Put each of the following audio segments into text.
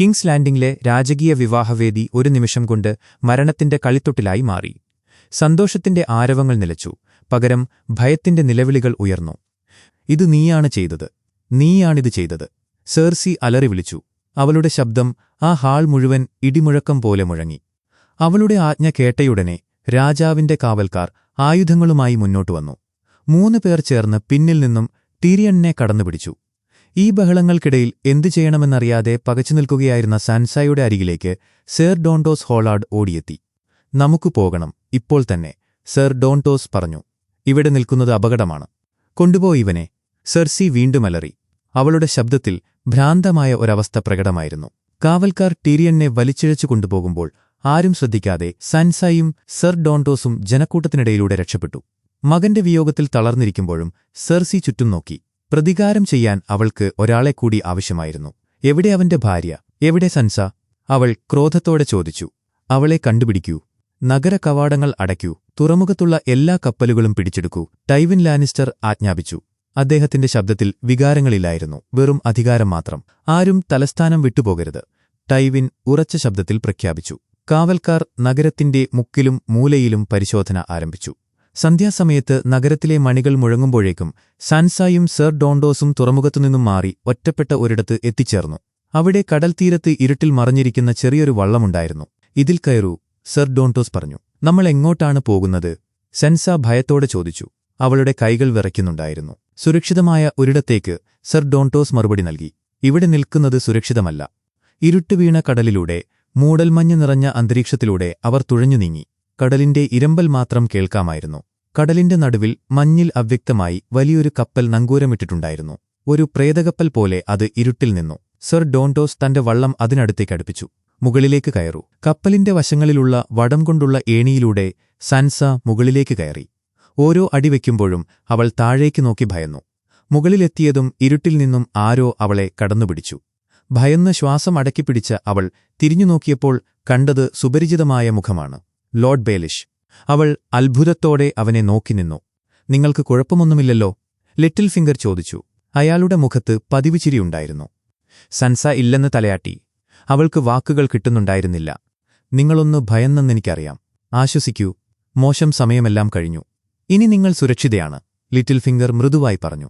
Kings ലാൻഡിംഗിലെ രാജകീയ വിവാഹവേദി ഒരു നിമിഷം കൊണ്ട് മരണത്തിന്റെ കളിത്തൊട്ടിലായി മാറി. സന്തോഷത്തിന്റെ ആരവങ്ങൾ നിലച്ചു. പകരം ഭയത്തിന്റെ നിലവിളികൾ ഉയർന്നു. ഇത് നീയാണ് ചെയ്തത്. നീയാണിത് ചെയ്തത്. സേർസി അലറി വിളിച്ചു. അവളുടെ ശബ്ദം ആ ഹാൾ മുഴുവൻ ഇടിമുഴക്കം പോലെ മുഴങ്ങി. അവളുടെ ആജ്ഞ കേട്ടയുടനെ രാജാവിന്റെ കാവൽക്കാർ ആയുധങ്ങളുമായി മുന്നോട്ടു വന്നു. മൂന്ന് പേർ ചേർന്ന് പിന്നിൽ നിന്നും തിരിയണ്ണെ കടന്നുപിടിച്ചു. ഈ ബഹളങ്ങൾക്കിടയിൽ എന്തു ചെയ്യണമെന്നറിയാതെ പകച്ചു നിൽക്കുകയായിരുന്ന സാൻസായുടെ അരികിലേക്ക് സർ ഡോണ്ടോസ് ഹോളാർഡ് ഓടിയെത്തി. നമുക്ക് പോകണം. ഇപ്പോൾ തന്നെ സർ ഡോണ്ടോസ് പറഞ്ഞു. ഇവിടെ നിൽക്കുന്നത് അപകടമാണ്. കൊണ്ടുപോയി ഇവനെ. സെർസി വീണ്ടും അലറി. അവളുടെ ശബ്ദത്തിൽ ഭ്രാന്തമായ ഒരവസ്ഥ പ്രകടമായിരുന്നു. കാവൽക്കാർ ടീരിയനെ വലിച്ചിഴച്ചു കൊണ്ടുപോകുമ്പോൾ ആരും ശ്രദ്ധിക്കാതെ സൻസായും സർ ഡോണ്ടോസും ജനക്കൂട്ടത്തിനിടയിലൂടെ രക്ഷപ്പെട്ടു. മകന്റെ വിയോഗത്തിൽ തളർന്നിരിക്കുമ്പോഴും സെർസി ചുറ്റും നോക്കി. പ്രതികാരം ചെയ്യാൻ അവൾക്ക് ഒരാളെ കൂടി ആവശ്യമായിരുന്നു. എവിടെ അവന്റെ ഭാര്യ? എവിടെ സൻസ? അവൾ ക്രോധത്തോടെ ചോദിച്ചു. അവളെ കണ്ടുപിടിക്കൂ. നഗര കവാടങ്ങൾ അടയ്ക്കൂ. തുറമുഖത്തുള്ള എല്ലാ കപ്പലുകളും പിടിച്ചെടുക്കൂ ടൈവിൻ ലാനിസ്റ്റർ ആജ്ഞാപിച്ചു. അദ്ദേഹത്തിന്റെ ശബ്ദത്തിൽ വികാരങ്ങളില്ലായിരുന്നു. വെറും അധികാരം മാത്രം. ആരും തലസ്ഥാനം വിട്ടുപോകരുത് ടൈവിൻ ഉറച്ച ശബ്ദത്തിൽ പ്രഖ്യാപിച്ചു. കാവൽക്കാർ നഗരത്തിന്റെ മുക്കിലും മൂലയിലും പരിശോധന ആരംഭിച്ചു. സന്ധ്യാസമയത്ത് നഗരത്തിലെ മണികൾ മുഴങ്ങുമ്പോഴേക്കും സാൻസായും സർ ഡോണ്ടോസും തുറമുഖത്തുനിന്നും മാറി ഒറ്റപ്പെട്ട ഒരിടത്ത് എത്തിച്ചേർന്നു. അവിടെ കടൽത്തീരത്ത് ഇരുട്ടിൽ മറഞ്ഞിരിക്കുന്ന ചെറിയൊരു വള്ളമുണ്ടായിരുന്നു. ഇതിൽ കയറൂ സർ ഡോണ്ടോസ് പറഞ്ഞു. നമ്മൾ എങ്ങോട്ടാണ് പോകുന്നത്? സെൻസ ഭയത്തോടെ ചോദിച്ചു. അവളുടെ കൈകൾ വിറയ്ക്കുന്നുണ്ടായിരുന്നു. സുരക്ഷിതമായ ഒരിടത്തേക്ക് സർ ഡോണ്ടോസ് മറുപടി നൽകി. ഇവിടെ നിൽക്കുന്നത് സുരക്ഷിതമല്ല. ഇരുട്ടുവീണ കടലിലൂടെ മൂടൽമഞ്ഞ് നിറഞ്ഞ അന്തരീക്ഷത്തിലൂടെ അവർ തുഴഞ്ഞു നീങ്ങി കടലിന്റെ ഇരമ്പൽ മാത്രം കേൾക്കാമായിരുന്നു. കടലിന്റെ നടുവിൽ മഞ്ഞിൽ അവ്യക്തമായി വലിയൊരു കപ്പൽ നങ്കൂരമിട്ടിട്ടുണ്ടായിരുന്നു. ഒരു പ്രേതകപ്പൽ പോലെ അത് ഇരുട്ടിൽ നിന്നു. സർ ഡോണ്ടോസ് തന്റെ വള്ളം അതിനടുത്തേക്ക് അടുപ്പിച്ചു. മുകളിലേക്ക് കയറു. കപ്പലിന്റെ വശങ്ങളിലുള്ള വടം കൊണ്ടുള്ള ഏണിയിലൂടെ സൻസ മുകളിലേക്ക് കയറി. ഓരോ അടി വയ്ക്കുമ്പോഴും അവൾ താഴേക്ക് നോക്കി ഭയന്നു. മുകളിലെത്തിയതും ഇരുട്ടിൽ നിന്നും ആരോ അവളെ കടന്നുപിടിച്ചു. ഭയന്ന് ശ്വാസം അടക്കിപ്പിടിച്ച അവൾ തിരിഞ്ഞു നോക്കിയപ്പോൾ കണ്ടത് സുപരിചിതമായ മുഖമാണ്. Lord Baelish. അവൾ അത്ഭുതത്തോടെ അവനെ നോക്കി നിന്നു. നിങ്ങൾക്ക് കുഴപ്പമൊന്നുമില്ലല്ലോ? ലിറ്റിൽ ഫിംഗർ ചോദിച്ചു. അയാളുടെ മുഖത്ത് പതിവ് ചിരിയുണ്ടായിരുന്നു സൻസ ഇല്ലെന്ന് തലയാട്ടി. അവൾക്ക് വാക്കുകൾ കിട്ടുന്നുണ്ടായിരുന്നില്ല. നിങ്ങളൊന്ന് ഭയന്നെന്നെനിക്കറിയാം ആശ്വസിക്കൂ. മോശം സമയമെല്ലാം കഴിഞ്ഞു. ഇനി നിങ്ങൾ സുരക്ഷിതയാണ് ലിറ്റിൽ ഫിംഗർ മൃദുവായി പറഞ്ഞു.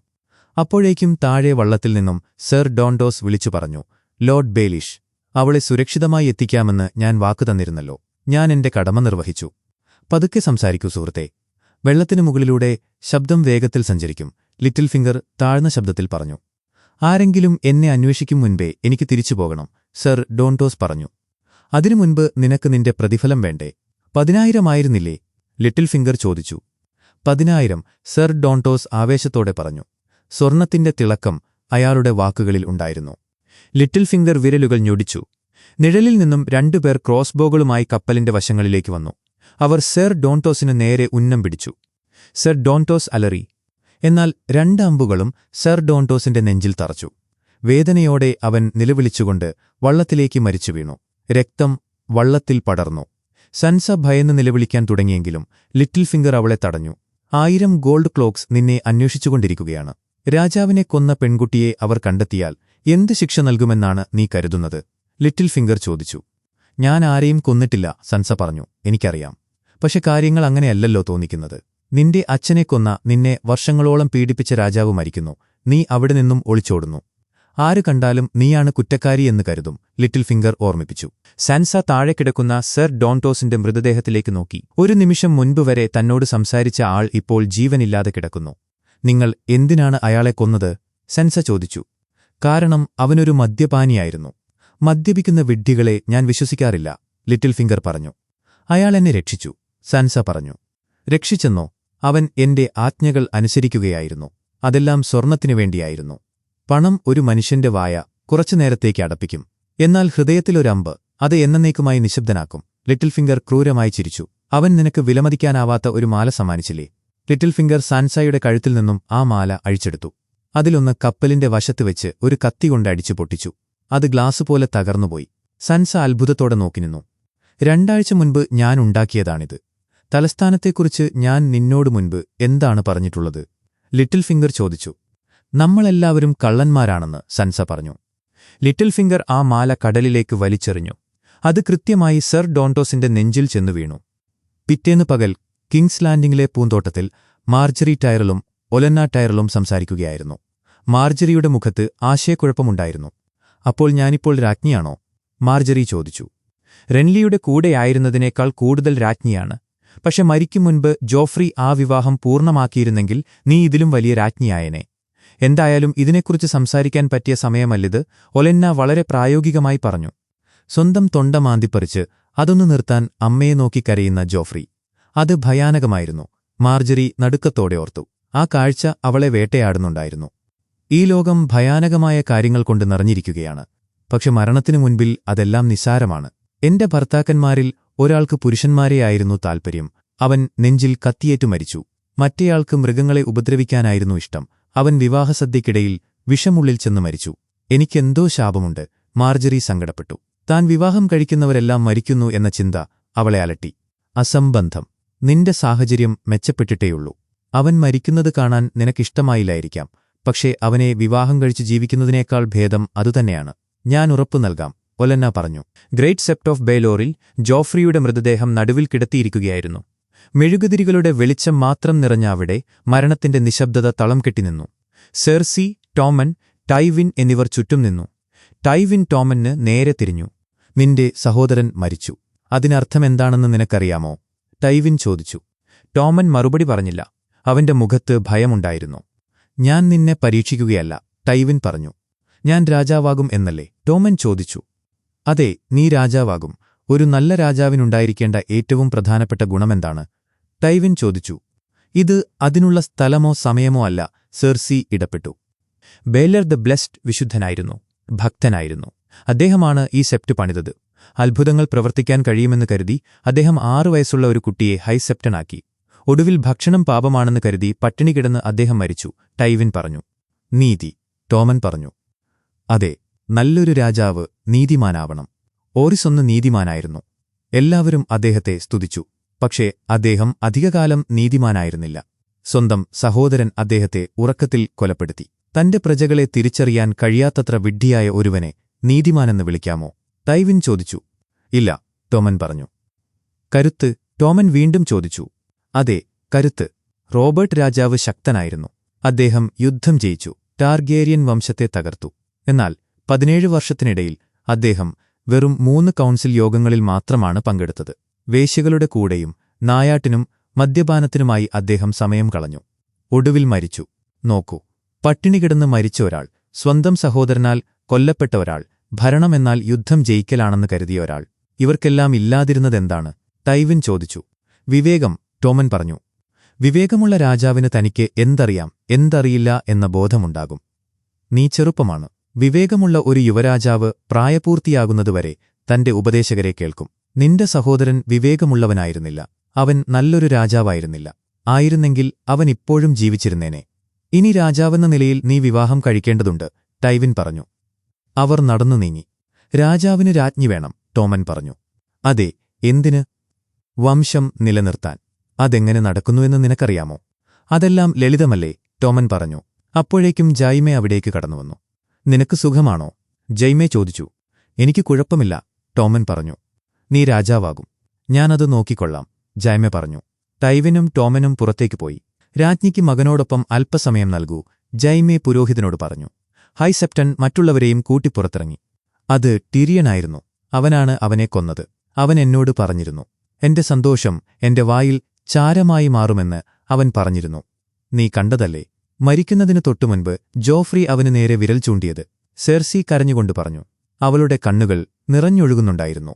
അപ്പോഴേക്കും താഴെ വള്ളത്തിൽ നിന്നും സർ ഡോണ്ടോസ് വിളിച്ചു പറഞ്ഞു ലോർഡ് ബേലിഷ് അവളെ സുരക്ഷിതമായി എത്തിക്കാമെന്ന് ഞാൻ വാക്കു തന്നിരുന്നല്ലോ. ഞാൻ എന്റെ കടമ നിർവഹിച്ചു. പതുക്കെ സംസാരിക്കൂ സുഹൃത്തെ. വെള്ളത്തിനു മുകളിലൂടെ ശബ്ദം വേഗത്തിൽ സഞ്ചരിക്കും. ലിറ്റിൽ ഫിംഗർ താഴ്ന്ന ശബ്ദത്തിൽ പറഞ്ഞു. ആരെങ്കിലും എന്നെ അന്വേഷിക്കും മുൻപേ എനിക്ക് തിരിച്ചു പോകണം സർ ഡോൺടോസ് പറഞ്ഞു. അതിനു മുൻപ് നിനക്ക് നിന്റെ പ്രതിഫലം വേണ്ടേ? പതിനായിരമായിരുന്നില്ലേ ലിറ്റിൽ ഫിംഗർ ചോദിച്ചു. പതിനായിരം സർ ഡോൺടോസ് ആവേശത്തോടെ പറഞ്ഞു. സ്വർണത്തിന്റെ തിളക്കം അയാളുടെ വാക്കുകളിൽ ഉണ്ടായിരുന്നു. ലിറ്റിൽ ഫിംഗർ വിരലുകൾ ഞൊടിച്ചു. നിഴലിൽ നിന്നും രണ്ടുപേർ ക്രോസ്ബോകളുമായി കപ്പലിന്റെ വശങ്ങളിലേക്ക് വന്നു. അവർ സെർ ഡോൺടോസിന് നേരെ ഉന്നം പിടിച്ചു. സർ ഡോൺടോസ് അലറി. എന്നാൽ രണ്ട് അമ്പുകളും സർ ഡോൺടോസിന്റെ നെഞ്ചിൽ തറച്ചു. വേദനയോടെ അവൻ നിലവിളിച്ചുകൊണ്ട് വള്ളത്തിലേക്ക് മരിച്ചു വീണു. രക്തം വള്ളത്തിൽ പടർന്നു. സൻസ ഭയന്ന് നിലവിളിക്കാൻ തുടങ്ങിയെങ്കിലും ലിറ്റിൽ ഫിംഗർ അവളെ തടഞ്ഞു. ആയിരം ഗോൾഡ് ക്ലോക്സ് നിന്നെ അന്വേഷിച്ചുകൊണ്ടിരിക്കുകയാണ്. രാജാവിനെ കൊന്ന പെൺകുട്ടിയെ അവർ കണ്ടെത്തിയാൽ എന്ത് ശിക്ഷ നൽകുമെന്നാണ് നീ കരുതുന്നത്? ലിറ്റിൽ ഫിംഗർ ചോദിച്ചു. ഞാൻ ആരെയും കൊന്നിട്ടില്ല സൻസ പറഞ്ഞു. എനിക്കറിയാം. പക്ഷെ കാര്യങ്ങൾ അങ്ങനെയല്ലല്ലോ തോന്നിക്കുന്നത്. നിന്റെ അച്ഛനെ കൊന്ന നിന്നെ വർഷങ്ങളോളം പീഡിപ്പിച്ച രാജാവ് മരിക്കുന്നു. നീ അവിടെ നിന്നും ഒളിച്ചോടുന്നു. ആര് കണ്ടാലും നീയാണ് കുറ്റക്കാരി എന്ന് കരുതും ലിറ്റിൽ ഫിംഗർ ഓർമ്മിപ്പിച്ചു. സാൻസ താഴെ കിടക്കുന്ന സർ ഡോൺടോസിന്റെ മൃതദേഹത്തിലേക്ക് നോക്കി. ഒരു നിമിഷം മുൻപ് വരെ തന്നോട് സംസാരിച്ച ആൾ ഇപ്പോൾ ജീവനില്ലാതെ കിടക്കുന്നു. നിങ്ങൾ എന്തിനാണ് അയാളെ കൊന്നത്? സെൻസ ചോദിച്ചു. കാരണം അവനൊരു മദ്യപാനിയായിരുന്നു. മദ്യപിക്കുന്ന വിഡ്ഢികളെ ഞാൻ വിശ്വസിക്കാറില്ല ലിറ്റിൽ ഫിംഗർ പറഞ്ഞു. അയാൾ എന്നെ രക്ഷിച്ചു സൻസ പറഞ്ഞു. രക്ഷിച്ചെന്നോ അവൻ എന്റെ ആജ്ഞകൾ അനുസരിക്കുകയായിരുന്നു അതെല്ലാം സ്വർണത്തിനു വേണ്ടിയായിരുന്നു. പണം ഒരു മനുഷ്യന്റെ വായ കുറച്ചുനേരത്തേക്ക് അടപ്പിക്കും എന്നാൽ ഹൃദയത്തിലൊരമ്പ് അത് എന്നേക്കുമായി നിശബ്ദനാക്കും. ലിറ്റിൽ ഫിംഗർ ക്രൂരമായി ചിരിച്ചു. അവൻ നിനക്ക് വിലമതിക്കാനാവാത്ത ഒരു മാല സമ്മാനിച്ചില്ലേ? ലിറ്റിൽ ഫിംഗർ സാൻസായുടെ കഴുത്തിൽ നിന്നും ആ മാല അഴിച്ചെടുത്തു. അതിലൊന്ന് കപ്പലിന്റെ വശത്ത് വെച്ച് ഒരു കത്തി കൊണ്ട് അടിച്ചു പൊട്ടിച്ചു. അത് ഗ്ലാസ് പോലെ തകർന്നുപോയി. സൻസ അത്ഭുതത്തോടെ നോക്കി നിന്നു. രണ്ടാഴ്ച മുൻപ് ഞാൻ ഉണ്ടാക്കിയതാണിത്. തലസ്ഥാനത്തെക്കുറിച്ച് ഞാൻ നിന്നോട് മുൻപ് എന്താണ് പറഞ്ഞിട്ടുള്ളത്? ലിറ്റിൽ ഫിംഗർ ചോദിച്ചു. നമ്മളെല്ലാവരും കള്ളന്മാരാണെന്ന് സൻസ പറഞ്ഞു. ലിറ്റിൽ ഫിംഗർ ആ മാല കടലിലേക്ക് വലിച്ചെറിഞ്ഞു. അത് കൃത്യമായി സർ ഡോണ്ടോസിന്റെ നെഞ്ചിൽ ചെന്നു വീണു. പിറ്റേന്ന് പകൽ കിങ്സ് ലാൻഡിംഗിലെ പൂന്തോട്ടത്തിൽ മാർജറി ടയറിലും ഒലന്ന ടയറിലും സംസാരിക്കുകയായിരുന്നു. മാർജറിയുടെ മുഖത്ത് ആശയക്കുഴപ്പമുണ്ടായിരുന്നു. അപ്പോൾ ഞാനിപ്പോൾ രാജ്ഞിയാണോ? മാർജറി ചോദിച്ചു. റെൻലിയുടെ കൂടെയായിരുന്നതിനേക്കാൾ കൂടുതൽ രാജ്ഞിയാണ്. പക്ഷെ മരിക്കും മുൻപ് ജോഫ്രി ആ വിവാഹം പൂർണമാക്കിയിരുന്നെങ്കിൽ നീ ഇതിലും വലിയ രാജ്ഞിയായനെ. എന്തായാലും ഇതിനെക്കുറിച്ച് സംസാരിക്കാൻ പറ്റിയ സമയമല്ലിത് ഒലെന്ന വളരെ പ്രായോഗികമായി പറഞ്ഞു. സ്വന്തം തൊണ്ട മാന്തിപ്പറിച്ച് അതൊന്നു നിർത്താൻ അമ്മയെ നോക്കി കരയുന്ന ജോഫ്രി. അത് ഭയാനകമായിരുന്നു. മാർജറി നടുക്കത്തോടെ ഓർത്തു. ആ കാഴ്ച അവളെ വേട്ടയാടുന്നുണ്ടായിരുന്നു. ഈ ലോകം ഭയാനകമായ കാര്യങ്ങൾ കൊണ്ട് നിറഞ്ഞിരിക്കുകയാണ്. പക്ഷെ മരണത്തിനു മുൻപിൽ അതെല്ലാം നിസ്സാരമാണ്. എന്റെ ഭർത്താക്കന്മാരിൽ ഒരാൾക്ക് പുരുഷന്മാരെയായിരുന്നു താൽപ്പര്യം അവൻ നെഞ്ചിൽ കത്തിയേറ്റു മരിച്ചു. മറ്റേയാൾക്ക് മൃഗങ്ങളെ ഉപദ്രവിക്കാനായിരുന്നു ഇഷ്ടം. അവൻ വിവാഹസദ്യക്കിടയിൽ വിഷമുള്ളിൽ ചെന്ന് മരിച്ചു. എനിക്കെന്തോ ശാപമുണ്ട്. മാർജറി സങ്കടപ്പെട്ടു. താൻ വിവാഹം കഴിക്കുന്നവരെല്ലാം മരിക്കുന്നു എന്ന ചിന്ത അവളെ അലട്ടി. അസംബന്ധം. നിന്റെ സാഹചര്യം മെച്ചപ്പെട്ടിട്ടേയുള്ളൂ. അവൻ മരിക്കുന്നത് കാണാൻ നിനക്കിഷ്ടമായില്ലായിരിക്കാം. പക്ഷേ അവനെ വിവാഹം കഴിച്ച് ജീവിക്കുന്നതിനേക്കാൾ ഭേദം അതുതന്നെയാണ്. ഞാൻ ഉറപ്പു നൽകാം ഒലന്ന പറഞ്ഞു. ഗ്രേറ്റ് സെപ്റ്റ് ഓഫ് ബേലോറിൽ ജോഫ്രിയുടെ മൃതദേഹം നടുവിൽ കിടത്തിയിരിക്കുകയായിരുന്നു. മെഴുകുതിരികളുടെ വെളിച്ചം മാത്രം നിറഞ്ഞ അവിടെ മരണത്തിന്റെ നിശബ്ദത തളം കെട്ടിനിന്നു. സെർസി ടോമൻ ടൈവിൻ എന്നിവർ ചുറ്റും നിന്നു. ടൈവിൻ ടോമന് നേരെ തിരിഞ്ഞു. നിന്റെ സഹോദരൻ മരിച്ചു. അതിനർത്ഥമെന്താണെന്ന് നിനക്കറിയാമോ? ടൈവിൻ ചോദിച്ചു. ടോമൻ മറുപടി പറഞ്ഞില്ല. അവന്റെ മുഖത്ത് ഭയമുണ്ടായിരുന്നു. ഞാൻ നിന്നെ പരീക്ഷിക്കുകയല്ല ടൈവിൻ പറഞ്ഞു. ഞാൻ രാജാവാകും എന്നല്ലേ? ടോമൻ ചോദിച്ചു. അതെ നീ രാജാവാകും. ഒരു നല്ല രാജാവിനുണ്ടായിരിക്കേണ്ട ഏറ്റവും പ്രധാനപ്പെട്ട ഗുണമെന്താണ്? ടൈവിൻ ചോദിച്ചു. ഇത് അതിനുള്ള സ്ഥലമോ സമയമോ അല്ല സെർസി ഇടപെട്ടു. ബേലർ ദ ബ്ലെസ്ഡ് വിശുദ്ധനായിരുന്നു ഭക്തനായിരുന്നു. അദ്ദേഹമാണ് ഈ സെപ്റ്റ് പണിതത്. അത്ഭുതങ്ങൾ പ്രവർത്തിക്കാൻ കഴിയുമെന്ന് കരുതി അദ്ദേഹം ആറു വയസ്സുള്ള ഒരു കുട്ടിയെ ഹൈസെപ്റ്റനാക്കി. ഒടുവിൽ ഭക്ഷണം പാപമാണെന്ന് കരുതി പട്ടിണി കിടന്ന് അദ്ദേഹം മരിച്ചു. ടൈവിൻ പറഞ്ഞു. നീതി. ടോമൻ പറഞ്ഞു. അതെ നല്ലൊരു രാജാവ് നീതിമാനാവണം. ഓറിസൊന്ന് നീതിമാനായിരുന്നു. എല്ലാവരും അദ്ദേഹത്തെ സ്തുതിച്ചു. പക്ഷേ അദ്ദേഹം അധികകാലം നീതിമാനായിരുന്നില്ല. സ്വന്തം സഹോദരൻ അദ്ദേഹത്തെ ഉറക്കത്തിൽ കൊലപ്പെടുത്തി. തന്റെ പ്രജകളെ തിരിച്ചറിയാൻ കഴിയാത്തത്ര വിഡ്ഢിയായ ഒരുവനെ നീതിമാനെന്ന് വിളിക്കാമോ? ടൈവിൻ ചോദിച്ചു. ഇല്ല ടോമൻ പറഞ്ഞു. കരുത്ത് ടോമൻ വീണ്ടും ചോദിച്ചു. അതെ കരുത്ത്. റോബർട്ട് രാജാവ് ശക്തനായിരുന്നു. അദ്ദേഹം യുദ്ധം ജയിച്ചു. ടാർഗേരിയൻ വംശത്തെ തകർത്തു. എന്നാൽ പതിനേഴ് വർഷത്തിനിടയിൽ അദ്ദേഹം വെറും മൂന്ന് കൗൺസിൽ യോഗങ്ങളിൽ മാത്രമാണ് പങ്കെടുത്തത്. വേശ്യകളുടെ കൂടെയും നായാട്ടിനും മദ്യപാനത്തിനുമായി അദ്ദേഹം സമയം കളഞ്ഞു. ഒടുവിൽ മരിച്ചു. നോക്കൂ. പട്ടിണി കിടന്ന് മരിച്ച ഒരാൾ സ്വന്തം സഹോദരനാൽ കൊല്ലപ്പെട്ട ഒരാൾ ഭരണമെന്നാൽ യുദ്ധം ജയിക്കലാണെന്ന് കരുതിയ ഒരാൾ. ഇവർക്കെല്ലാം ഇല്ലാതിരുന്നതെന്താണ്? ടൈവിൻ ചോദിച്ചു. വിവേകം ടോമൻ പറഞ്ഞു വിവേകമുള്ള രാജാവിന് തനിക്ക് എന്തറിയാം? എന്തറിയില്ല എന്ന ബോധമുണ്ടാകും. നീ ചെറുപ്പമാണ്. വിവേകമുള്ള ഒരു യുവരാജാവ് പ്രായപൂർത്തിയാകുന്നതുവരെ തന്റെ ഉപദേശകരെ കേൾക്കും. നിന്റെ സഹോദരൻ വിവേകമുള്ളവനായിരുന്നില്ല. അവൻ നല്ലൊരു രാജാവായിരുന്നില്ല. ആയിരുന്നെങ്കിൽ അവൻ ഇപ്പോഴും ജീവിച്ചിരുന്നേനെ. ഇനി രാജാവെന്ന നിലയിൽ നീ വിവാഹം കഴിക്കേണ്ടതുണ്ട് ടൈവിൻ പറഞ്ഞു. അവർ നടന്നു നീങ്ങി. രാജാവിന് രാജ്ഞി വേണം ടോമൻ പറഞ്ഞു. അതെ എന്തിന്? വംശം നിലനിർത്താൻ. അതെങ്ങനെ നടക്കുന്നുവെന്ന് നിനക്കറിയാമോ? അതെല്ലാം ലളിതമല്ലേ? ടോമൻ പറഞ്ഞു. അപ്പോഴേക്കും ജൈമെ അവിടേക്ക് കടന്നുവന്നു. നിനക്ക് സുഖമാണോ? ജൈമെ ചോദിച്ചു. എനിക്ക് കുഴപ്പമില്ല ടോമൻ പറഞ്ഞു. നീ രാജാവാകും. ഞാനത് നോക്കിക്കൊള്ളാം ജൈമെ പറഞ്ഞു. ടൈവിനും ടോമനും പുറത്തേക്ക് പോയി. രാജ്ഞിക്ക് മകനോടൊപ്പം അല്പസമയം നൽകൂ ജൈമെ പുരോഹിതനോട് പറഞ്ഞു. ഹൈസെപ്റ്റൻ മറ്റുള്ളവരെയും കൂട്ടിപ്പുറത്തിറങ്ങി. അത് ടിരിയനായിരുന്നു. അവനാണ് അവനെ കൊന്നത്. അവൻ എന്നോട് പറഞ്ഞിരുന്നു. എന്റെ സന്തോഷം എന്റെ വായിൽ ചാരമായി മാറുമെന്ന് അവൻ പറഞ്ഞിരുന്നു. നീ കണ്ടതല്ലേ? മരിക്കുന്നതിന് തൊട്ടുമുൻപ് ജോഫ്രി അവന് നേരെ വിരൽ ചൂണ്ടിയത്. സെർസി കരഞ്ഞുകൊണ്ട് പറഞ്ഞു. അവളുടെ കണ്ണുകൾ നിറഞ്ഞൊഴുകുന്നുണ്ടായിരുന്നു.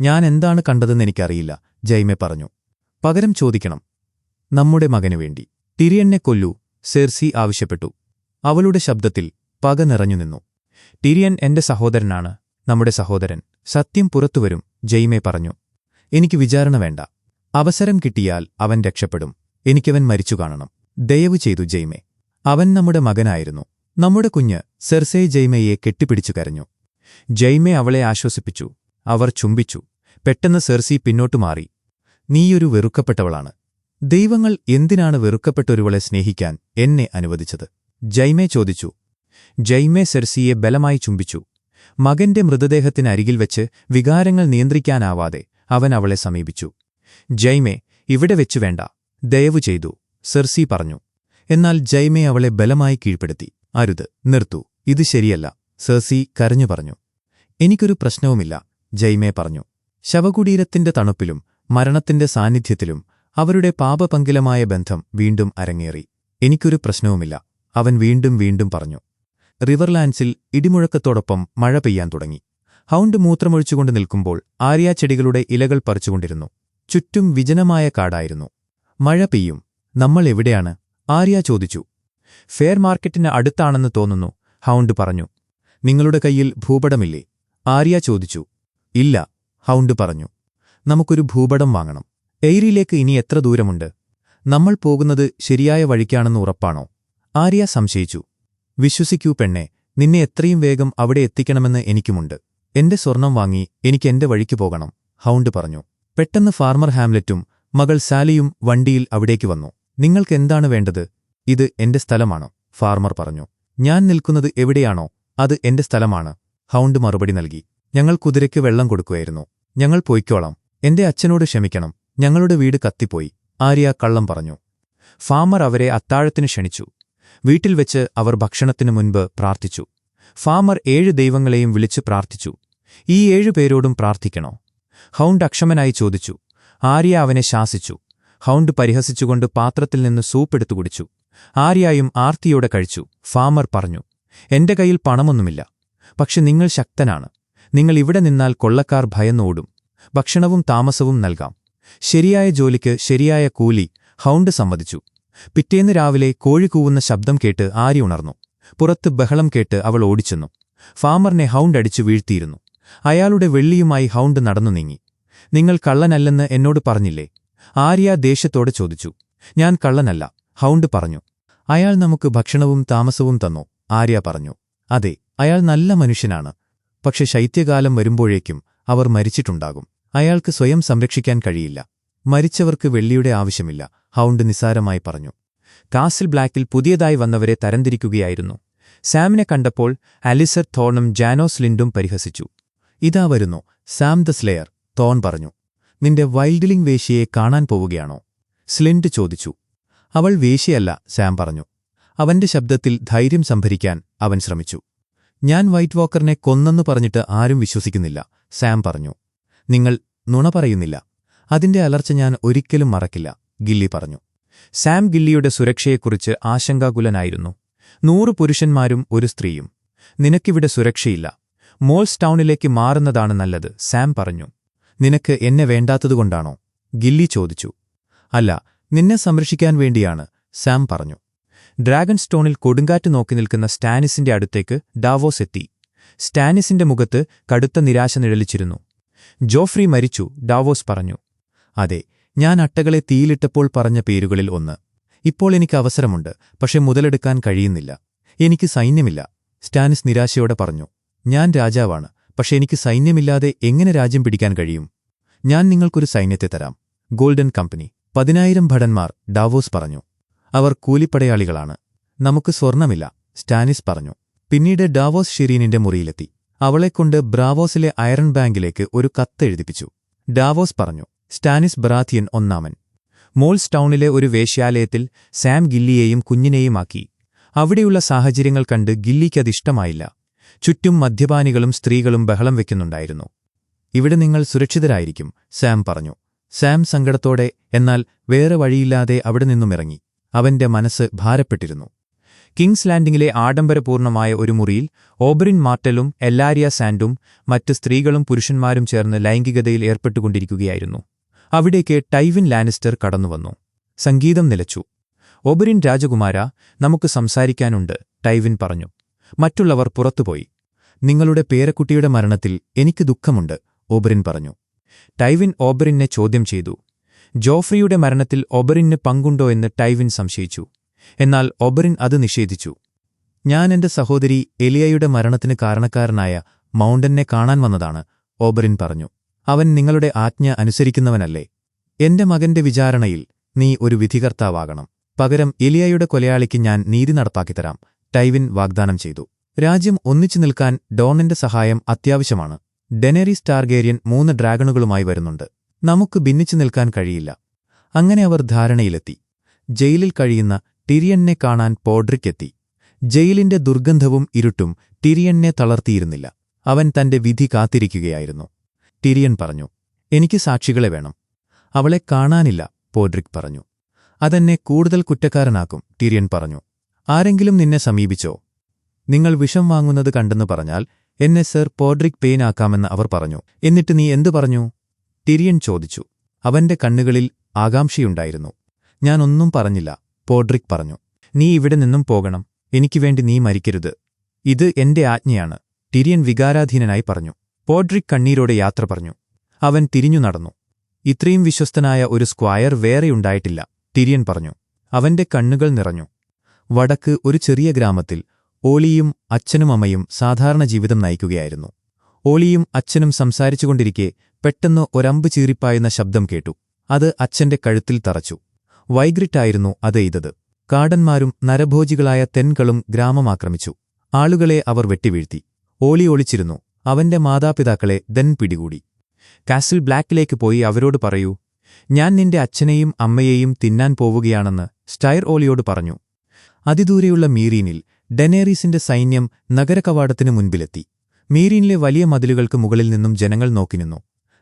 ഞാൻ എന്താണ് കണ്ടതെന്ന് എനിക്കറിയില്ല ജൈമെ പറഞ്ഞു. പകരം ചോദിക്കണം. നമ്മുടെ മകനു വേണ്ടി. ടിരിയനെ കൊല്ലൂ സെർസി ആവശ്യപ്പെട്ടു. അവളുടെ ശബ്ദത്തിൽ പക നിറഞ്ഞുനിന്നു ടിരിയൻ എന്റെ സഹോദരനാണ് നമ്മുടെ സഹോദരൻ. സത്യം പുറത്തുവരും ജയ്മെ പറഞ്ഞു. എനിക്ക് വിചാരണ വേണ്ട. അവസരം കിട്ടിയാൽ അവൻ രക്ഷപ്പെടും. എനിക്കവൻ മരിച്ചു കാണണം. ദയവ് ചെയ്തു ജയ്മെ. അവൻ നമ്മുടെ മകനായിരുന്നു. നമ്മുടെ കുഞ്ഞ് സെർസേ ജയ്മയെ കെട്ടിപ്പിടിച്ചു കരഞ്ഞു. ജയ്മെ അവളെ ആശ്വസിപ്പിച്ചു. അവർ ചുംബിച്ചു. പെട്ടെന്ന് സെർസി പിന്നോട്ടു മാറി. നീയൊരു വെറുക്കപ്പെട്ടവളാണ്. ദൈവങ്ങൾ എന്തിനാണ് വെറുക്കപ്പെട്ടൊരുവളെ സ്നേഹിക്കാൻ എന്നെ അനുവദിച്ചത്? ജൈമെ ചോദിച്ചു. ജൈമെ സെർസിയെ ബലമായി ചുംബിച്ചു. മകന്റെ മൃതദേഹത്തിനരികിൽ വെച്ച് വികാരങ്ങൾ നിയന്ത്രിക്കാനാവാതെ അവൻ അവളെ സമീപിച്ചു. ജയ്മേ ഇവിടെ വെച്ചു വേണ്ട. ദയവു ചെയ്തു സെർസി പറഞ്ഞു. എന്നാൽ ജൈമേ അവളെ ബലമായി കീഴ്പ്പെടുത്തി. അരുത് നിർത്തു. ഇത് ശരിയല്ല സെർസി കരഞ്ഞു പറഞ്ഞു. എനിക്കൊരു പ്രശ്നവുമില്ല ജൈമേ പറഞ്ഞു. ശവകുടീരത്തിന്റെ തണുപ്പിലും മരണത്തിന്റെ സാന്നിധ്യത്തിലും അവരുടെ പാപപങ്കിലമായ ബന്ധം വീണ്ടും അരങ്ങേറി. എനിക്കൊരു പ്രശ്നവുമില്ല അവൻ വീണ്ടും വീണ്ടും പറഞ്ഞു. റിവർലാൻഡ്സിൽ ഇടിമുഴക്കത്തോടൊപ്പം മഴ പെയ്യാൻ തുടങ്ങി. ഹൗണ്ട് മൂത്രമൊഴിച്ചുകൊണ്ട് നിൽക്കുമ്പോൾ ആര്യാ ചെടികളുടെ ഇലകൾ പറിച്ചുകൊണ്ടിരുന്നു. ചുറ്റും വിജനമായ കാടായിരുന്നു. മഴ പെയ്യും. നമ്മൾ എവിടെയാണ്? ആര്യ ചോദിച്ചു. ഫെയർ മാർക്കറ്റിന് അടുത്താണെന്ന് തോന്നുന്നു ഹൗണ്ട് പറഞ്ഞു. നിങ്ങളുടെ കയ്യിൽ ഭൂപടമില്ലേ? ആര്യ ചോദിച്ചു. ഇല്ല ഹൗണ്ട് പറഞ്ഞു. നമുക്കൊരു ഭൂപടം വാങ്ങണം. എയ്രിയിലേക്ക് ഇനി എത്ര ദൂരമുണ്ട്? നമ്മൾ പോകുന്നത് ശരിയായ വഴിക്കാണെന്ന് ഉറപ്പാണോ? ആര്യ സംശയിച്ചു. വിശ്വസിക്കൂ പെണ്ണെ നിന്നെ എത്രയും വേഗം അവിടെ എത്തിക്കണമെന്ന് എനിക്കുമുണ്ട്. എന്റെ സ്വർണം വാങ്ങി എനിക്ക് എന്റെ വഴിക്ക് പോകണം ഹൗണ്ട് പറഞ്ഞു. പെട്ടെന്ന് ഫാർമർ ഹാംലെറ്റും മകൾ സാലിയും വണ്ടിയിൽ അവിടേക്ക് വന്നു. നിങ്ങൾക്ക് എന്താണ് വേണ്ടത്? ഇത് എന്റെ സ്ഥലമാണ്? ഫാർമർ പറഞ്ഞു. ഞാൻ നിൽക്കുന്നത് എവിടെയാണോ? അത് എന്റെ സ്ഥലമാണ് ഹൗണ്ട് മറുപടി നൽകി. ഞങ്ങൾ കുതിരയ്ക്ക് വെള്ളം കൊടുക്കുകയായിരുന്നു ഞങ്ങൾ പോയിക്കോളാം. എന്റെ അച്ഛനോട് ക്ഷമിക്കണം. ഞങ്ങളുടെ വീട് കത്തിപ്പോയി ആര്യ കള്ളം പറഞ്ഞു. ഫാമർ അവരെ അത്താഴത്തിന് ക്ഷണിച്ചു. വീട്ടിൽ വെച്ച് അവർ ഭക്ഷണത്തിനു മുൻപ് പ്രാർത്ഥിച്ചു. ഫാമർ ഏഴ് ദൈവങ്ങളെയും വിളിച്ചു പ്രാർത്ഥിച്ചു. ഈ ഏഴു പേരോടും പ്രാർത്ഥിക്കണോ? ഹൗണ്ട് അക്ഷമനായി ചോദിച്ചു. ആര്യ അവനെ ശാസിച്ചു. ഹൗണ്ട് പരിഹസിച്ചുകൊണ്ട് പാത്രത്തിൽ നിന്ന് സൂപ്പ് എടുത്തു കുടിച്ചു. ആര്യായും ആർത്തിയോടെ കഴിച്ചു. ഫാമർ പറഞ്ഞു എന്റെ കയ്യിൽ പണമൊന്നുമില്ല. പക്ഷെ നിങ്ങൾ ശക്തനാണ്. നിങ്ങൾ ഇവിടെ നിന്നാൽ കൊള്ളക്കാർ ഭയന്നോടും ഭക്ഷണവും താമസവും നൽകാം. ശരിയായ ജോലിക്ക് ശരിയായ കൂലി ഹൗണ്ട് സമ്മതിച്ചു. പിറ്റേന്ന് രാവിലെ കോഴി കൂവുന്ന ശബ്ദം കേട്ട് ആര്യ ഉണർന്നു. പുറത്ത് ബഹളം കേട്ട് അവൾ ഓടിച്ചെന്നു. ഫാമറിനെ ഹൗണ്ട് അടിച്ചു വീഴ്ത്തിയിരുന്നു. അയാളുടെ വെള്ളിയുമായി ഹൗണ്ട് നടന്നു നീങ്ങി. നിങ്ങൾ കള്ളനല്ലെന്ന് എന്നോട് പറഞ്ഞില്ലേ? ആര്യ ദേഷ്യത്തോടെ ചോദിച്ചു. ഞാൻ കള്ളനല്ല ഹൗണ്ട് പറഞ്ഞു. അയാൾ നമുക്ക് ഭക്ഷണവും താമസവും തന്നു ആര്യ പറഞ്ഞു. അതെ അയാൾ നല്ല മനുഷ്യനാണ്. പക്ഷെ ശൈത്യകാലം വരുമ്പോഴേക്കും അവർ മരിച്ചിട്ടുണ്ടാകും. അയാൾക്ക് സ്വയം സംരക്ഷിക്കാൻ കഴിയില്ല. മരിച്ചവർക്ക് വെള്ളിയുടെ ആവശ്യമില്ല ഹൗണ്ട് നിസാരമായി പറഞ്ഞു. കാസിൽ ബ്ലാക്കിൽ പുതിയതായി വന്നവരെ തരംതിരിക്കുകയായിരുന്നു. സാമിനെ കണ്ടപ്പോൾ അലിസർ തോണും ജാനോസ് ലിൻഡും പരിഹസിച്ചു. ഇതാ വരുന്നു സാം ദ സ്ലെയർ തോൺ പറഞ്ഞു. നിന്റെ വൈൽഡിലിംഗ് വേശിയെ കാണാൻ പോവുകയാണോ? സ്ലിൻഡ് ചോദിച്ചു. അവൾ വേശിയല്ല സാം പറഞ്ഞു. അവന്റെ ശബ്ദത്തിൽ ധൈര്യം സംഭരിക്കാൻ അവൻ ശ്രമിച്ചു. ഞാൻ വൈറ്റ് വാക്കറിനെ കൊന്നെന്നു പറഞ്ഞിട്ട് ആരും വിശ്വസിക്കുന്നില്ല സാം പറഞ്ഞു. നിങ്ങൾ നുണ പറയുന്നില്ല. അതിന്റെ അലർച്ച ഞാൻ ഒരിക്കലും മറക്കില്ല ഗില്ലി പറഞ്ഞു. സാം ഗില്ലിയുടെ സുരക്ഷയെക്കുറിച്ച് ആശങ്കാകുലനായിരുന്നു. നൂറ് പുരുഷന്മാരും ഒരു സ്ത്രീയും. നിനക്കിവിടെ സുരക്ഷയില്ല. മോൾസ് ടൗണിലേക്ക് മാറുന്നതാണ് നല്ലത് സാം പറഞ്ഞു. നിനക്ക് എന്നെ വേണ്ടാത്തതുകൊണ്ടാണോ? ഗില്ലി ചോദിച്ചു. അല്ല നിന്നെ സംരക്ഷിക്കാൻ വേണ്ടിയാണ് സാം പറഞ്ഞു. ഡ്രാഗൺ സ്റ്റോണിൽ കൊടുങ്കാറ്റ് നോക്കി നിൽക്കുന്ന സ്റ്റാനിസിന്റെ അടുത്തേക്ക് ഡാവോസ് എത്തി. സ്റ്റാനിസിന്റെ മുഖത്ത് കടുത്ത നിരാശ നിഴലിച്ചിരുന്നു. ജോഫ്രി മരിച്ചു ഡാവോസ് പറഞ്ഞു. അതെ ഞാൻ അട്ടകളെ തീയിലിട്ടപ്പോൾ പറഞ്ഞ പേരുകളിൽ ഒന്ന്. ഇപ്പോൾ എനിക്ക് അവസരമുണ്ട് പക്ഷെ മുതലെടുക്കാൻ കഴിയുന്നില്ല. എനിക്ക് സൈന്യമില്ല സ്റ്റാനിസ് നിരാശയോടെ പറഞ്ഞു. ഞാൻ രാജാവാണ് പക്ഷെ എനിക്ക് സൈന്യമില്ലാതെ എങ്ങനെ രാജ്യം പിടിക്കാൻ കഴിയും? ഞാൻ നിങ്ങൾക്കൊരു സൈന്യത്തെ തരാം. Golden Company. പതിനായിരം ഭടന്മാർ ഡാവോസ് പറഞ്ഞു. അവർ കൂലിപ്പടയാളികളാണ്. നമുക്ക് സ്വർണമില്ല സ്റ്റാനിസ് പറഞ്ഞു. പിന്നീട് ഡാവോസ് ഷിരീനിന്റെ മുറിയിലെത്തി. അവളെക്കൊണ്ട് ബ്രാവോസിലെ അയറൺ ബാങ്കിലേക്ക് ഒരു കത്തെഴുതിപ്പിച്ചു ഡാവോസ് പറഞ്ഞു സ്റ്റാനിസ് ബറാത്തിയൻ ഒന്നാമൻ. മോൾസ് ടൗണിലെ ഒരു വേശ്യാലയത്തിൽ സാം ഗില്ലിയെയും കുഞ്ഞിനെയുമാക്കി അവിടെയുള്ള സാഹചര്യങ്ങൾ കണ്ട് ഗില്ലിക്കതിഷ്ടമായില്ല ചുറ്റും മദ്യപാനികളും സ്ത്രീകളും ബഹളം വെക്കുന്നുണ്ടായിരുന്നു. ഇവിടെ നിങ്ങൾ സുരക്ഷിതരായിരിക്കും സാം പറഞ്ഞു. സാം സങ്കടത്തോടെ എന്നാൽ വേറെ വഴിയില്ലാതെ അവിടെ നിന്നുമിറങ്ങി അവന്റെ മനസ്സ് ഭാരപ്പെട്ടിരുന്നു. കിങ്സ് ലാൻഡിംഗിലെ ആഡംബരപൂർണമായ ഒരു മുറിയിൽ ഓബറിൻ മാർട്ടലും എല്ലാരിയ സാൻഡും മറ്റ് സ്ത്രീകളും പുരുഷന്മാരും ചേർന്ന് ലൈംഗികതയിൽ ഏർപ്പെട്ടുകൊണ്ടിരിക്കുകയായിരുന്നു. അവിടേക്ക് ടൈവിൻ ലാനിസ്റ്റർ കടന്നുവന്നു. സംഗീതം നിലച്ചു. ഓബറിൻ രാജകുമാര നമുക്ക് സംസാരിക്കാനുണ്ട് ടൈവിൻ പറഞ്ഞു. മറ്റുള്ളവർ പുറത്തുപോയി. നിങ്ങളുടെ പേരക്കുട്ടിയുടെ മരണത്തിൽ എനിക്ക് ദുഃഖമുണ്ട് ഓബറിൻ പറഞ്ഞു. ടൈവിൻ ഓബറിനെ ചോദ്യം ചെയ്തു. ജോഫ്രിയുടെ മരണത്തിൽ ഒബറിന് പങ്കുണ്ടോ എന്ന് ടൈവിൻ സംശയിച്ചു. എന്നാൽ ഒബറിൻ അത് നിഷേധിച്ചു. ഞാൻ എന്റെ സഹോദരി എലിയയുടെ മരണത്തിന് കാരണക്കാരനായ മൗണ്ടനെ കാണാൻ വന്നതാണ് ഓബറിൻ പറഞ്ഞു. അവൻ നിങ്ങളുടെ ആജ്ഞ അനുസരിക്കുന്നവനല്ലേ. എന്റെ മകന്റെ വിചാരണയിൽ നീ ഒരു വിധികർത്താവാകണം. പകരം എലിയയുടെ കൊലയാളിക്ക് ഞാൻ നീതി നടപ്പാക്കിത്തരാം ടൈവിൻ വാഗ്ദാനം ചെയ്തു. രാജ്യം ഒന്നിച്ചു നിൽക്കാൻ ഡോണിന്റെ സഹായം അത്യാവശ്യമാണ്. ഡെനേറി സ്റ്റാർഗേരിയൻ മൂന്ന് ഡ്രാഗണുകളുമായി വരുന്നുണ്ട്. നമുക്ക് ഭിന്നിച്ചു നിൽക്കാൻ കഴിയില്ല. അങ്ങനെ അവർ ധാരണയിലെത്തി. ജയിലിൽ കഴിയുന്ന ടിരിയനെ കാണാൻ പോഡ്രിക്കെത്തി. ജയിലിന്റെ ദുർഗന്ധവും ഇരുട്ടും ടിരിയനെ തളർത്തിയിരുന്നില്ല. അവൻ തന്റെ വിധി കാത്തിരിക്കുകയായിരുന്നു. ടിരിയൻ പറഞ്ഞു എനിക്ക് സാക്ഷികളെ വേണം. അവളെ കാണാനില്ല പോഡ്രിക് പറഞ്ഞു. അതെന്നെ കൂടുതൽ കുറ്റക്കാരനാക്കും ടിരിയൻ പറഞ്ഞു. ആരെങ്കിലും നിന്നെ സമീപിച്ചോ? നിങ്ങൾ വിഷം വാങ്ങുന്നത് കണ്ടെന്ന് പറഞ്ഞാൽ എന്നെ സർ പോഡ്രിക് പെയിനാക്കാമെന്ന് അവർ പറഞ്ഞു. എന്നിട്ട് നീ എന്തു പറഞ്ഞു? ടിരിയൻ ചോദിച്ചു. അവന്റെ കണ്ണുകളിൽ ആകാംക്ഷയുണ്ടായിരുന്നു. ഞാനൊന്നും പറഞ്ഞില്ല പോഡ്രിക് പറഞ്ഞു. നീ ഇവിടെ നിന്നും പോകണം എനിക്ക് വേണ്ടി നീ മരിക്കരുത്. ഇത് എന്റെ ആജ്ഞയാണ് ടിരിയൻ വികാരാധീനനായി പറഞ്ഞു. പോഡ്രിക് കണ്ണീരോടെ യാത്ര പറഞ്ഞു. അവൻ തിരിഞ്ഞു നടന്നു. ഇത്രയും വിശ്വസ്തനായ ഒരു സ്ക്വയർ വേറെയുണ്ടായിട്ടില്ല ടിരിയൻ പറഞ്ഞു. അവന്റെ കണ്ണുകൾ നിറഞ്ഞു. വടക്ക് ഒരു ചെറിയ ഗ്രാമത്തിൽ ഓളിയും അച്ഛനും അമ്മയും സാധാരണ ജീവിതം നയിക്കുകയായിരുന്നു. ഓളിയും അച്ഛനും സംസാരിച്ചുകൊണ്ടിരിക്കെ പെട്ടെന്ന് ഒരമ്പ് ചീറിപ്പായുന്ന ശബ്ദം കേട്ടു. അത് അച്ഛന്റെ കഴുത്തിൽ തറച്ചു. വൈഗ്രിട്ടായിരുന്നു അത് എയ്തത്. കാടന്മാരും നരഭോജികളായ തെൻകളും ഗ്രാമമാക്രമിച്ചു ആളുകളെ അവർ വെട്ടിവീഴ്ത്തി. ഓളി ഒളിച്ചിരുന്നു. അവന്റെ മാതാപിതാക്കളെ ദൻ പിടികൂടി. കാസിൽ ബ്ലാക്കിലേക്ക് പോയി അവരോട് പറയൂ ഞാൻ നിന്റെ അച്ഛനെയും അമ്മയെയും തിന്നാൻ പോവുകയാണെന്ന് സ്റ്റൈർ ഓളിയോട് പറഞ്ഞു. അതിദൂരെയുള്ള മീറീനിൽ ഡെനേറീസിന്റെ സൈന്യം നഗരകവാടത്തിനു മുൻപിലെത്തി. മീറീനിലെ വലിയ മതിലുകൾക്ക് മുകളിൽ നിന്നും ജനങ്ങൾ നോക്കിനിന്നു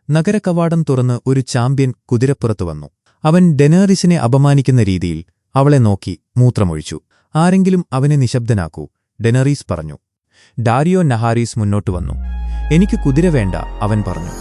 നഗരകവാടം തുറന്ന് ഒരു ചാമ്പ്യൻ കുതിരപ്പുറത്തു വന്നു. അവൻ ഡെനേറിസിനെ അപമാനിക്കുന്ന രീതിയിൽ അവളെ നോക്കി മൂത്രമൊഴിച്ചു. ആരെങ്കിലും അവനെ നിശബ്ദനാക്കൂ ഡെനറീസ് പറഞ്ഞു. ഡാരിയോ നഹാരീസ് മുന്നോട്ടു വന്നു. എനിക്ക് കുതിര വേണ്ട അവൻ പറഞ്ഞു.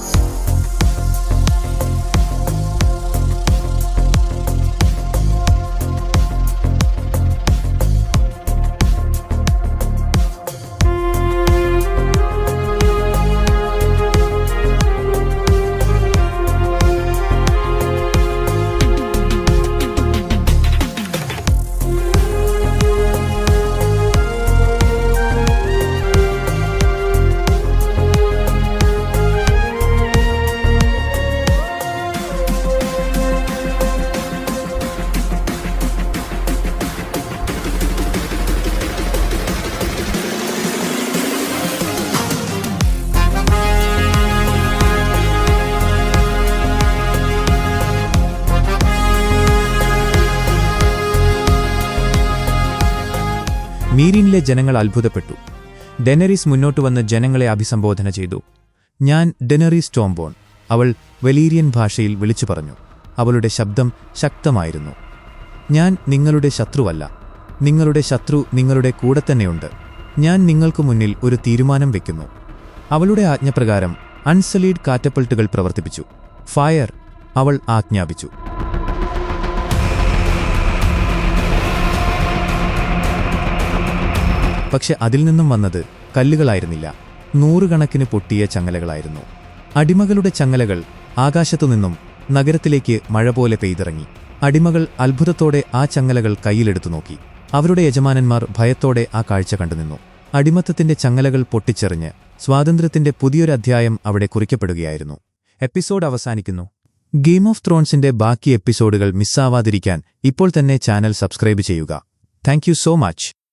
മീരിനിലെ ജനങ്ങൾ അത്ഭുതപ്പെട്ടു. ഡെനറിസ് മുന്നോട്ട് വന്ന് ജനങ്ങളെ അഭിസംബോധന ചെയ്തു. ഞാൻ ഡെനറീസ് ടോംബോൺ അവൾ വെലീരിയൻ ഭാഷയിൽ വിളിച്ചു പറഞ്ഞു. അവളുടെ ശബ്ദം ശക്തമായിരുന്നു. ഞാൻ നിങ്ങളുടെ ശത്രുവല്ല. നിങ്ങളുടെ ശത്രു നിങ്ങളുടെ കൂടെ തന്നെയുണ്ട്. ഞാൻ നിങ്ങൾക്കു മുന്നിൽ ഒരു തീരുമാനം വെക്കുന്നു. അവളുടെ ആജ്ഞപ്രകാരം അൺസലീഡ് കാറ്റപ്പൾട്ടുകൾ പ്രവർത്തിപ്പിച്ചു. ഫയർ അവൾ ആജ്ഞാപിച്ചു. പക്ഷെ അതിൽ നിന്നും വന്നത് കല്ലുകളായിരുന്നില്ല. നൂറുകണക്കിന് പൊട്ടിയ ചങ്ങലകളായിരുന്നു. അടിമകളുടെ ചങ്ങലകൾ ആകാശത്തുനിന്നും നഗരത്തിലേക്ക് മഴ പോലെ പെയ്തിറങ്ങി. അടിമകൾ അത്ഭുതത്തോടെ ആ ചങ്ങലകൾ കയ്യിലെടുത്തു നോക്കി. അവരുടെ യജമാനന്മാർ ഭയത്തോടെ ആ കാഴ്ച കണ്ടുനിന്നു. അടിമത്തത്തിന്റെ ചങ്ങലകൾ പൊട്ടിച്ചെറിഞ്ഞ് സ്വാതന്ത്ര്യത്തിന്റെ പുതിയൊരധ്യായം അവിടെ കുറിക്കപ്പെടുകയായിരുന്നു. എപ്പിസോഡ് അവസാനിക്കുന്നു. ഗെയിം ഓഫ് ത്രോൺസിന്റെ ബാക്കി എപ്പിസോഡുകൾ മിസ്സാവാതിരിക്കാൻ ഇപ്പോൾ തന്നെ ചാനൽ സബ്സ്ക്രൈബ് ചെയ്യുക. Thank so much.